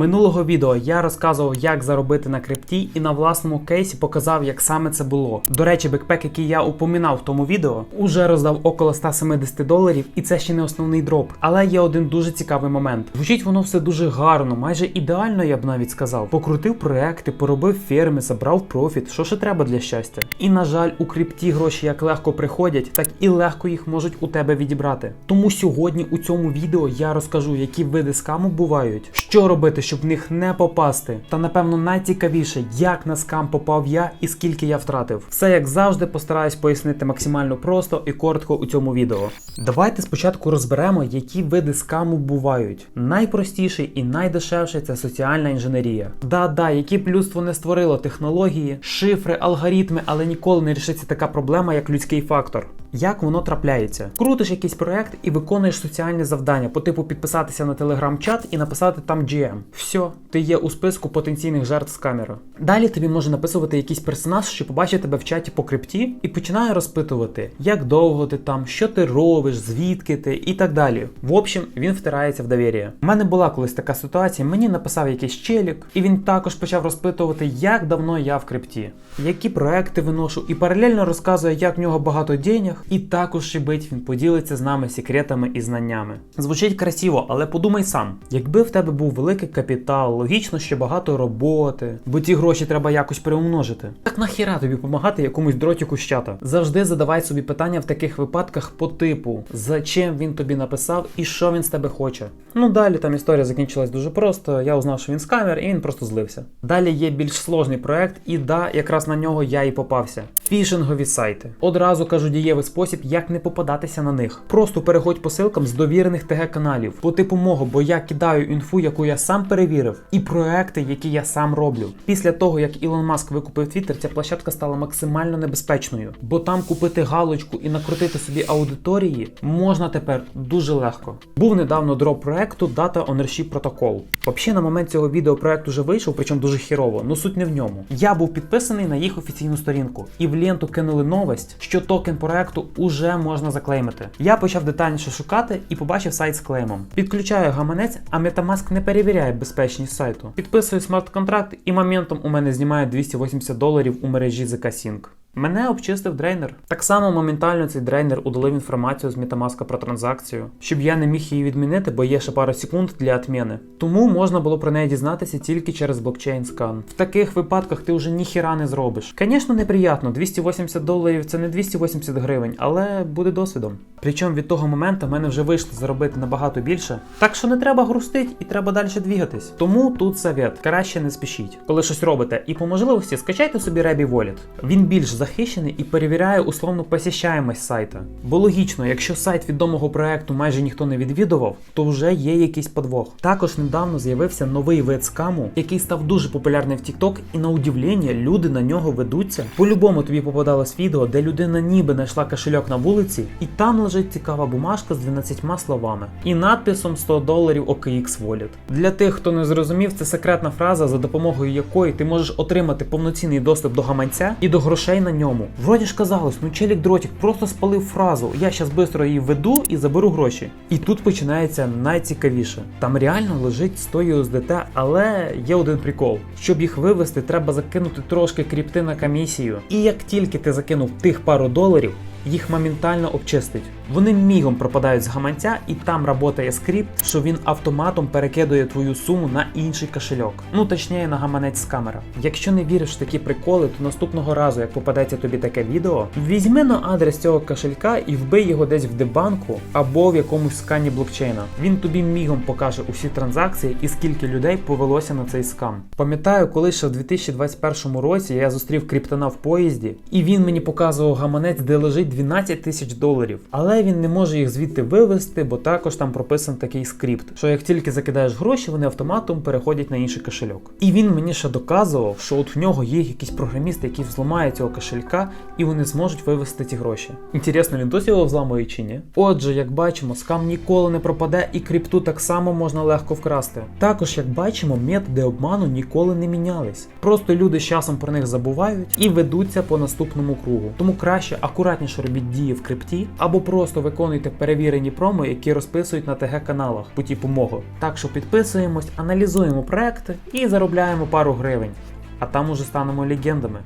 Минулого відео я розказував, як заробити на крипті, і на власному кейсі показав, як саме це було. До речі, бекпек, який я упоминав в тому відео, уже роздав около 170 доларів, і це ще не основний дроп. Але є один дуже цікавий момент. Звучить воно все дуже гарно, майже ідеально, я б навіть сказав. Покрутив проекти, поробив ферми, забрав профіт. Що ще треба для щастя? І на жаль, у крипті гроші як легко приходять, так і легко їх можуть у тебе відібрати. Тому сьогодні у цьому відео я розкажу, які види скаму бувають, що робити, щоб в них не попасти. Та напевно найцікавіше, як на скам попав я і скільки я втратив. Все як завжди постараюсь пояснити максимально просто і коротко у цьому відео. Давайте спочатку розберемо, які види скаму бувають. Найпростіший і найдешевший це соціальна інженерія. Да-да, які б людство не створило технології, шифри, алгоритми, але ніколи не рішиться така проблема, як людський фактор. Як воно трапляється? Крутиш якийсь проект і виконуєш соціальне завдання по типу підписатися на телеграм-чат і написати там GM. Все, ти є у списку потенційних жертв з камери. Далі тобі може написувати якийсь персонаж, що побачить тебе в чаті по крипті, і починає розпитувати, як довго ти там, що ти робиш, звідки ти і так далі. В общем, він втирається в довір'я. У мене була колись така ситуація, мені написав якийсь челік, і він також почав розпитувати, як давно я в крипті, які проекти виношу, і паралельно розказує, як в нього багато денег, і також шибить він поділиться з нами секретами і знаннями. Звучить красиво, але подумай сам, якби в тебе був великий капітал, логічно, що багато роботи, бо ті гроші треба якось переумножити. Так нахіра тобі допомагати якомусь дротіку з? Завжди задавай собі питання в таких випадках по типу, зачем він тобі написав і що він з тебе хоче. Ну далі там історія закінчилась дуже просто. Я узнав, що він скамер, і він просто злився. Далі є більш сложний проект, і да, якраз на нього я і попався. Фішингові сайти. Одразу кажу дієвий спосіб, як не попадатися на них. Просто переходь по ссылкам з довірених ТГ каналів по типу мого, бо я кидаю інфу, яку я сам перевірив, і проекти, які я сам роблю. Після того, як Ілон Маск викупив Twitter, ця площадка стала максимально небезпечною, бо там купити галочку і накрутити собі аудиторії можна тепер дуже легко. Був недавно дроп проекту Data Ownership Protocol. Взагалі, на момент цього відео проект уже вийшов, причому дуже хірово, ну суть не в ньому. Я був підписаний на їх офіційну сторінку, і в ленту кинули новость, що токен проекту уже можна заклеймити. Я почав детальніше шукати і побачив сайт з клеймом. Підключаю гаманець, а Metamask не перевіряє безпечність сайту. Підписую смарт-контракт, і моментом у мене знімає 280 доларів у мережі ZK Sync. Мене обчистив дрейнер. Так само моментально цей дрейнер удалив інформацію з Metamask про транзакцію, щоб я не міг її відмінити, бо є ще пара секунд для отміни. Тому можна було про неї дізнатися тільки через блокчейн скан. В таких випадках ти вже ніхіра не зробиш. Звісно, неприємно, 280 доларів це не 280 гривень, але буде досвідом. Причому від того моменту в мене вже вийшло заробити набагато більше. Так що не треба грустити і треба далі двігатись. Тому тут совет, краще не спішіть. Коли щось робите, і по можливості скачайте собі Rebі Wallet. Він більш захищений і перевіряє условну посіщаємость сайта. Бо логічно, якщо сайт відомого проекту майже ніхто не відвідував, то вже є якийсь подвох. Також недавно з'явився новий вид скаму, який став дуже популярний в TikTok, і на удивлення люди на нього ведуться. По-любому тобі попадалось відео, де людина ніби знайшла кошельок на вулиці, і там лежить цікава бумажка з 12 словами і надписом 100 доларів OKX Wallet. Для тих, хто не зрозумів, це секретна фраза, за допомогою якої ти можеш отримати повноцінний доступ до гаманця і до грошей на ньому. Вроді ж казалось, ну челік дротик просто спалив фразу. Я щас швидко її веду і заберу гроші. І тут починається найцікавіше. Там реально лежить 100 USDT, але є один прикол. Щоб їх вивести, треба закинути трошки кріпти на комісію. І як тільки ти закинув тих пару доларів, їх моментально обчистить. Вони мігом пропадають з гаманця, і там працює скрипт, що він автоматом перекидує твою суму на інший кошельок. Ну точніше на гаманець з камера. Якщо не віриш в такі приколи, то наступного разу, як попадеться тобі таке відео, візьми на адрес цього кошелька і вбий його десь в дебанку або в якомусь скані блокчейна. Він тобі мігом покаже усі транзакції і скільки людей повелося на цей скам. Пам'ятаю, коли ще в 2021 році я зустрів криптона в поїзді, і він мені показував гаманець, де лежить 12 тисяч доларів. Але він не може їх звідти вивести, бо також там прописаний такий скрипт, що як тільки закидаєш гроші, вони автоматом переходять на інший кошельок. І він мені ще доказував, що от в нього є якісь програмісти, які взламають цього кошелька, і вони зможуть вивести ці гроші. Інтересно, він досі його взламує чи ні? Отже, як бачимо, скам ніколи не пропаде, і крипту так само можна легко вкрасти. Також, як бачимо, методи обману ніколи не мінялись. Просто люди з часом про них забувають і ведуться по наступному кругу. Тому краще акуратніше робіть дії в крипті, або просто виконуйте перевірені промо, які розписують на ТГ каналах по типу мого. Так що підписуємось, аналізуємо проекти і заробляємо пару гривень. А там уже станемо легендами.